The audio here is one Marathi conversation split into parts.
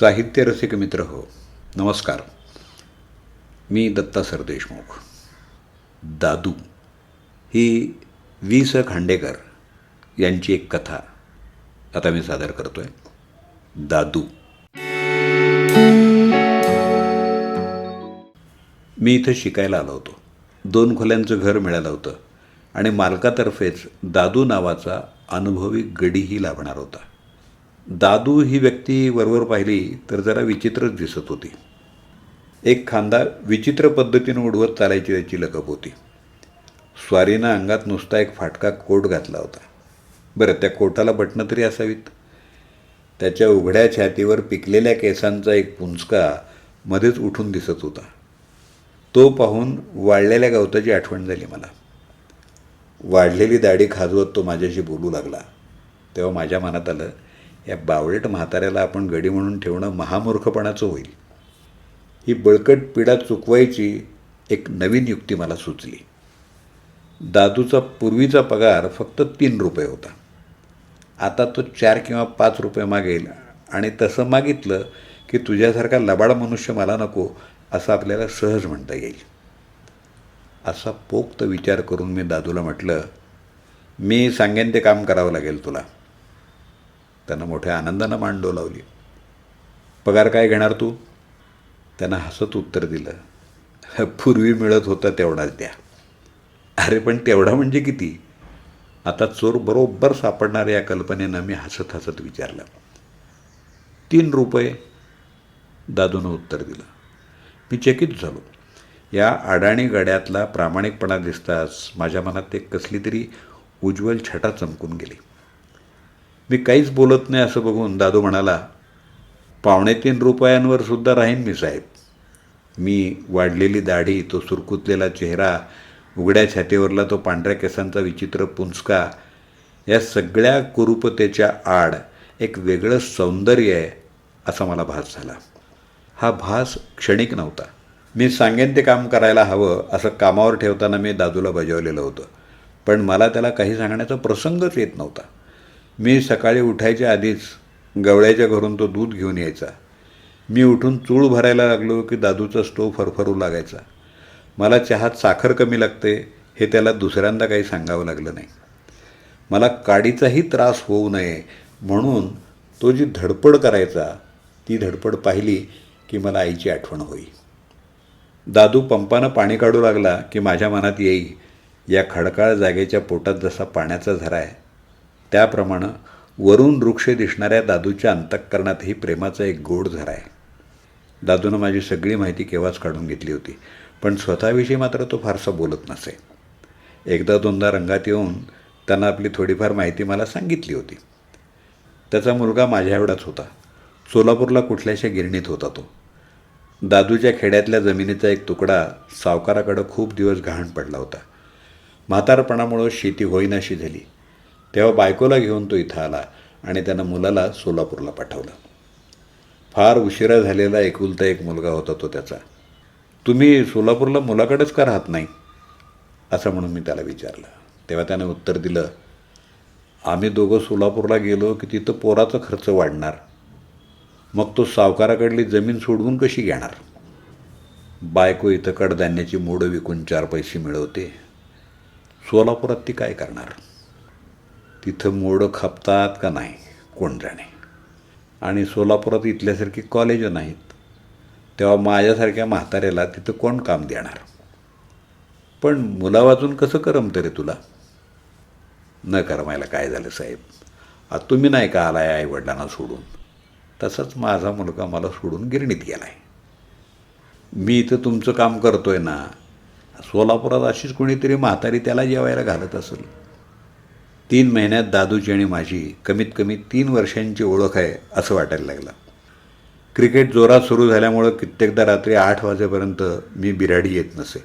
साहित्य रसिक मित्र हो नमस्कार. मी दत्ता सरदेशमुख. दादू ही वि स खांडेकर यांची एक कथा आता मी सादर करतोय. दादू. मी इथं शिकायला आलो होतो. दोन खोल्यांचं घर मिळालं होतं आणि मालकातर्फेच दादू नावाचा अनुभवी गडीही लाभणार होता. दादू ही व्यक्ती वरवर पाहिली तर जरा विचित्रच दिसत होती. एक खांदा विचित्र पद्धतीनं उडवत चालायची त्याची लकब होती. स्वारीनं अंगात नुसता एक फाटका कोट घातला होता. बरं त्या कोटाला बटणं तरी असावीत? त्याच्या उघड्या छातीवर पिकलेल्या केसांचा एक पुंचका मध्येच उठून दिसत होता. तो पाहून वाळलेल्या गवताची आठवण झाली मला. वाढलेली दाढी खाजवत तो माझ्याशी बोलू लागला. तेव्हा माझ्या मनात आलं या बावळट म्हाताऱ्याला आपण गडी म्हणून ठेवणं महामूर्खपणाचं होईल. ही बळकट पिढा चुकवायची एक नवीन युक्ती मला सुचली. दादूचा पूर्वीचा पगार फक्त तीन रुपये होता. आता तो चार किंवा पाच रुपये मागेल आणि तसं मागितलं की तुझ्यासारखा लबाड मनुष्य मला नको असं आपल्याला सहज म्हणता येईल. असा पोक्त विचार करून मी दादूला म्हटलं मी सांगेन ते काम करावं लागेल तुला. त्यांना मोठ्या आनंदानं मान डोलावली पगार काय घेणार तू? त्यांना हसत उत्तर दिलं. पूर्वी मिळत होता तेवढाच द्या. अरे पण तेवढा म्हणजे किती? आता चोर बरोबर सापडणार या कल्पनेनं मी हसत हसत विचारलं. तीन रुपये दादूनं उत्तर दिलं. मी चकित झालो. या अडाणी गड्यातला प्रामाणिकपणा दिसताच माझ्या मनात एक कसली तरी उज्ज्वल छटा चमकून गेली. मी काहीच बोलत नाही असं बघून दादू म्हणाला पावणे तीन रुपयांवर सुद्धा राहीन मी साहेब. मी वाढलेली दाढी तो सुरकुतलेला चेहरा उघड्या छातीवरला तो पांढऱ्या केसांचा विचित्र पुंचका या सगळ्या कुरूपतेच्या आड एक वेगळं सौंदर्य आहे असा मला भास झाला. हा भास क्षणिक नव्हता. मी सांगेन ते काम करायला हवं असं कामावर ठेवताना मी दादूला बजावलेलं होतं. पण मला त्याला काही सांगण्याचा प्रसंगच येत नव्हता. मी सकाळी उठायच्या आधीच गवळ्याच्या घरून तो दूध घेऊन यायचा. मी उठून चूळ भरायला लागलो की दादूचा स्टोव फरफरू लागायचा. मला चहात साखर कमी लागते हे त्याला दुसऱ्यांदा काही सांगावं लागलं नाही. मला काडीचाही त्रास होऊ नये म्हणून तो जी धडपड करायचा ती धडपड पाहिली की मला आईची आठवण होई. दादू पंपानं पाणी काढू लागला की माझ्या मनात येई या खडकाळ जागेच्या पोटात जसा पाण्याचा झरा आहे त्याप्रमाणे वरून वृक्ष दिसणाऱ्या दादूच्या अंतःकरणातही प्रेमाचा एक गोड झरा आहे. दादूनं माझी सगळी माहिती केव्हाच काढून घेतली होती पण स्वतःविषयी मात्र तो फारसा बोलत नसे. एकदा दोनदा रंगात येऊन त्यानं आपली थोडीफार माहिती मला सांगितली होती. त्याचा मुलगा माझ्या एवढाच होता. सोलापूरला कुठल्याशा गिरणीत होता तो. दादूच्या खेड्यातल्या जमिनीचा एक तुकडा सावकाराकडं खूप दिवस गहाण पडला होता. म्हातारपणामुळं शेती होईनाशी झाली. तेव्हा बायकोला घेऊन तो इथं आला आणि त्यानं मुलाला सोलापूरला पाठवलं. फार उशिरा झालेला एकुलता एक मुलगा होता तो त्याचा. तुम्ही सोलापूरला मुलाकडेच का राहत नाही? असं म्हणून मी त्याला विचारलं. तेव्हा त्यानं उत्तर दिलं आम्ही दोघं सोलापूरला गेलो की तिथं पोराचा खर्च वाढणार. मग तो सावकाराकडली जमीन सोडवून कशी घेणार? बायको इथं कडधान्याची मोडं विकून चार पैसे मिळवते. सोलापुरात ती काय करणार? तिथं मोडं खापतात का नाही कोण जाणे आणि सोलापुरात इथल्यासारखी कॉलेजं नाहीत. तेव्हा माझ्यासारख्या म्हाताऱ्याला तिथं कोण काम देणार? पण मुला वाचून कसं करमतं रे तुला? न करमायला काय झालं साहेब? आता तुम्ही नाही का आलाय आईवडिलांना सोडून? तसंच माझा मुलगा मला सोडून गिरणीत गेला आहे मी इथं तुमचं काम करतोय ना सोलापुरात अशीच कोणीतरी म्हातारी त्याला जेवायला घालत असेल. तीन महिन्यात दादूची आणि माझी कमीत कमी तीन वर्षांची ओळख आहे असं वाटायला लागलं. क्रिकेट जोरात सुरू झाल्यामुळं कित्येकदा रात्री आठ वाजेपर्यंत मी बिराडी येत नसे.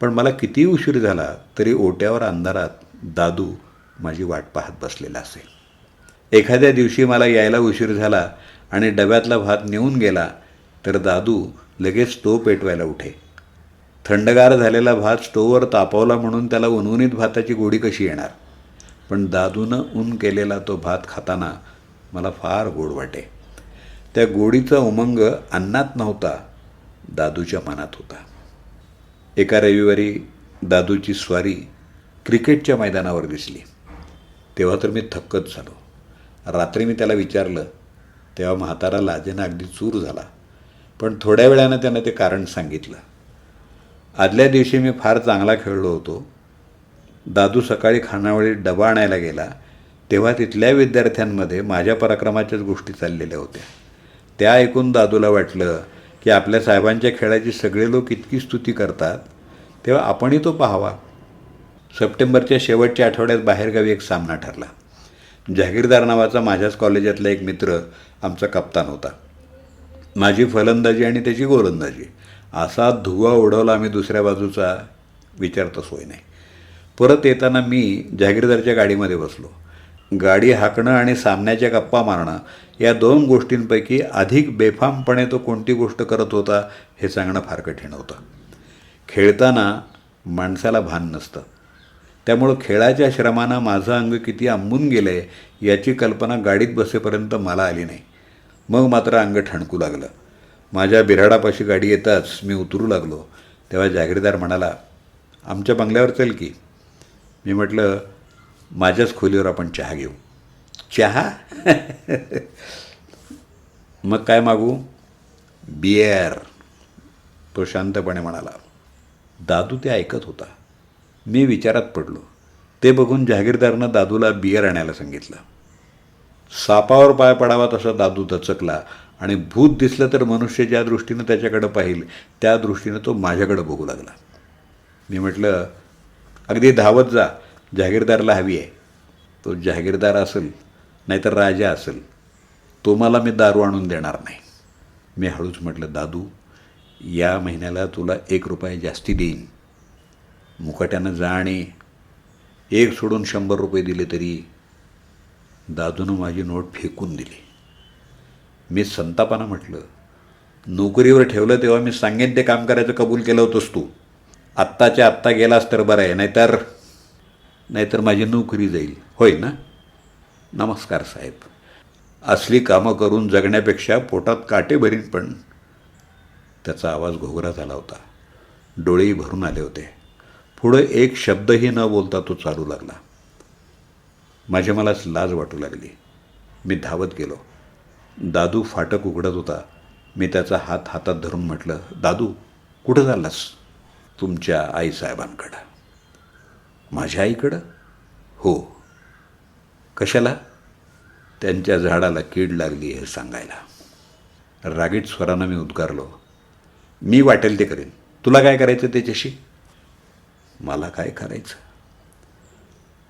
पण मला कितीही उशीर झाला तरी ओट्यावर अंधारात दादू माझी वाट पाहत बसलेला असे. एखाद्या दिवशी मला यायला उशीर झाला आणि डब्यातला भात नेऊन गेला तर दादू लगेच स्टोव पेटवायला उठे. थंडगार झालेला भात स्टोववर तापवला म्हणून त्याला उनउनीत भाताची गोडी कशी येणार? पण दादूनं ऊन केलेला तो भात खाताना मला फार गोड वाटे. त्या गोडीचा उमंग अन्नात नव्हता दादूच्या मनात होता. एका रविवारी दादूची स्वारी क्रिकेटच्या मैदानावर दिसली. तेव्हा तर मी थक्कच झालो. रात्री मी त्याला विचारलं तेव्हा म्हातारा लाजेनं अगदी चूर झाला. पण थोड्या वेळानं त्यानं ते कारण सांगितलं. आदल्या दिवशी मी फार चांगला खेळलो होतो. दादू सकाळी खानावळी डबा आणायला गेला तेव्हा तिथल्या विद्यार्थ्यांमध्ये माझ्या पराक्रमाच्याच गोष्टी चाललेल्या होत्या. त्या ऐकून दादूला वाटलं की आपल्या साहेबांच्या खेळाची सगळे लोक इतकी स्तुती करतात तेव्हा आपणही तो पाहावा. सप्टेंबरच्या शेवटच्या आठवड्यात बाहेरगावी एक सामना ठरला. जहागीरदार नावाचा माझ्याच कॉलेजातला एक मित्र आमचा कप्तान होता. माझी फलंदाजी आणि त्याची गोलंदाजी असा धुवा उडवला आम्ही दुसऱ्या बाजूचा विचारता सोय नाही. परत येताना मी जहागीरदारच्या गाडीमध्ये बसलो. गाडी हाकणं आणि सामन्याच्या गप्पा मारणं या दोन गोष्टींपैकी अधिक बेफामपणे तो कोणती गोष्ट करत होता हे सांगणं फार कठीण होतं. खेळताना माणसाला भान नसतं. त्यामुळं खेळाच्या श्रमानं माझं अंग किती आंबून गेलं आहे याची कल्पना गाडीत बसेपर्यंत मला आली नाही. मग मात्र अंग ठणकू लागलं. माझ्या बिराडापाशी गाडी येताच मी उतरू लागलो. तेव्हा जागीरदार म्हणाला आमच्या बंगल्यावर चल की. मी म्हटलं माझ्याच खोलीवर आपण चहा घेऊ. चहा? मग काय मागू? बियर तो शांतपणे म्हणाला दादू ते ऐकत होता. मी विचारात पडलो. ते बघून जहागीरदारनं दादूला बियर आणायला सांगितलं. सापावर पाय पडावा तसा दादू दचकला आणि भूत दिसलं तर मनुष्य ज्या दृष्टीनं त्याच्याकडं पाहिल त्या दृष्टीनं तो माझ्याकडं बघू लागला. मी म्हटलं अगदी धावत जा. जहागीरदारला हवी आहे. तो जहागीरदार असेल नाहीतर राजा असेल. तो मला मी दारू आणून देणार नाही. मी हळूच म्हटलं दादू या महिन्याला तुला एक रुपये जास्ती देईन. मुकाट्यानं जा आणि एक सोडून शंभर रुपये दिले तरी दादूनं माझी नोट फेकून दिली. मी संतापानं म्हटलं नोकरीवर ठेवलं तेव्हा मी सांगेन ते काम करायचं कबूल केलं होतंस तू. आत्ताच्या आत्ता गेलास तर बरं आहे नाहीतर नाहीतर माझी नोकरी जाईल. होय ना? नमस्कार साहेब. असली कामं करून जगण्यापेक्षा पोटात काटे भरीन पण त्याचा आवाज घोगरा झाला होता. डोळेही भरून आले होते. पुढं एक शब्दही न बोलता तो चालू लागला. माझ्या मलाच लाज वाटू लागली. मी धावत गेलो. दादू फाटक उघडत होता. मी त्याचा हात हातात धरून म्हटलं दादू कुठं चाललास? तुमच्या आईसाहेबांकडं. माझ्या आईकडं? हो. कशाला? त्यांच्या झाडाला कीड लागली हे सांगायला. रागीट स्वरानं मी उद्गारलो. मी वाटेल ते करेन. तुला काय करायचं त्याच्याशी? मला काय करायचं?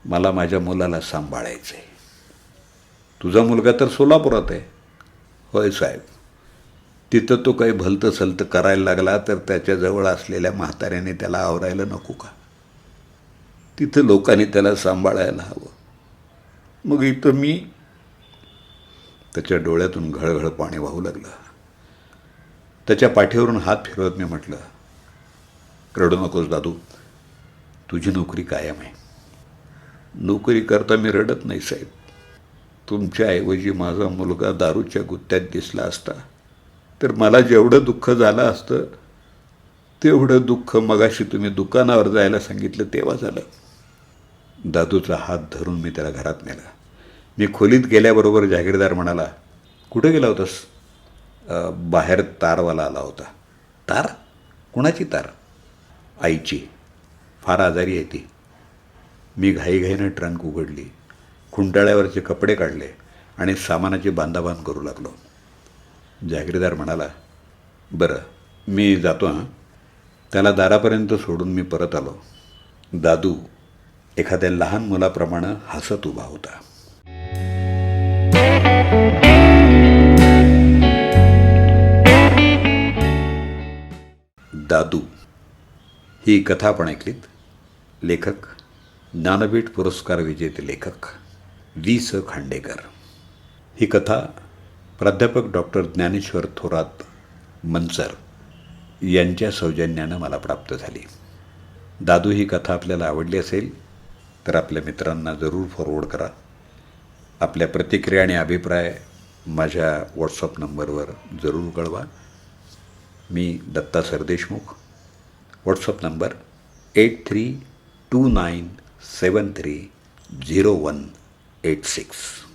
मला माझ्या मुलाला सांभाळायचं आहे तुझा मुलगा तर सोलापुरात आहे. होय साहेब. तिथं तो काही भलतं सलतं करायला लागला तर त्याच्याजवळ असलेल्या म्हाताऱ्याने त्याला आवरायला नको का? तिथं लोकांनी त्याला सांभाळायला हवं. मग इथं मी त्याच्या डोळ्यातून घळघळ पाणी वाहू लागलं. त्याच्या पाठीवरून हात फिरवत मी म्हटलं रडू नकोस दादू तुझी नोकरी कायम आहे. नोकरी करता मी रडत नाही साहेब. तुमच्याऐवजी माझा मुलगा दारूच्या गुत्त्यात दिसला असता तर मला जेवढं दुःख झालं असतं तेवढं दुःख मगाशी तुम्ही दुकानावर जायला सांगितलं तेव्हा झालं. दादूचा हात धरून मी त्याला घरात नेला. मी खोलीत गेल्याबरोबर जागीरदार म्हणाला कुठं गेला होतास? बाहेर तारवाला आला होता. तार? कुणाची तार? आईची. फार आजारी आहे ती. मी घाईघाईनं ट्रंक उघडली खुंटाळ्यावरचे कपडे काढले आणि सामानाची बांधाबांध करू लागलो. जागीरदार म्हणाला बरं मी जातो हां. त्याला दारापर्यंत सोडून मी परत आलो. दादू एखाद्या लहान मुलाप्रमाणे हसत उभा होता. दादू ही कथा आपण ऐकलीत? लेखक ज्ञानपीठ पुरस्कार विजेते लेखक वी स खांडेकर. ही कथा प्राध्यापक डॉक्टर ज्ञानेश्वर थोरात मनसर यांच्या सौजन्यानं मला प्राप्त झाली. दादू ही कथा आपल्याला आवडली असेल तर आपल्या मित्रांना जरूर फॉरवर्ड करा. आपल्या प्रतिक्रिया आणि अभिप्राय माझ्या व्हॉट्सअप नंबरवर जरूर कळवा. मी Datta Sardeshmukh. WhatsApp number eight three two nine seven three zero one eight six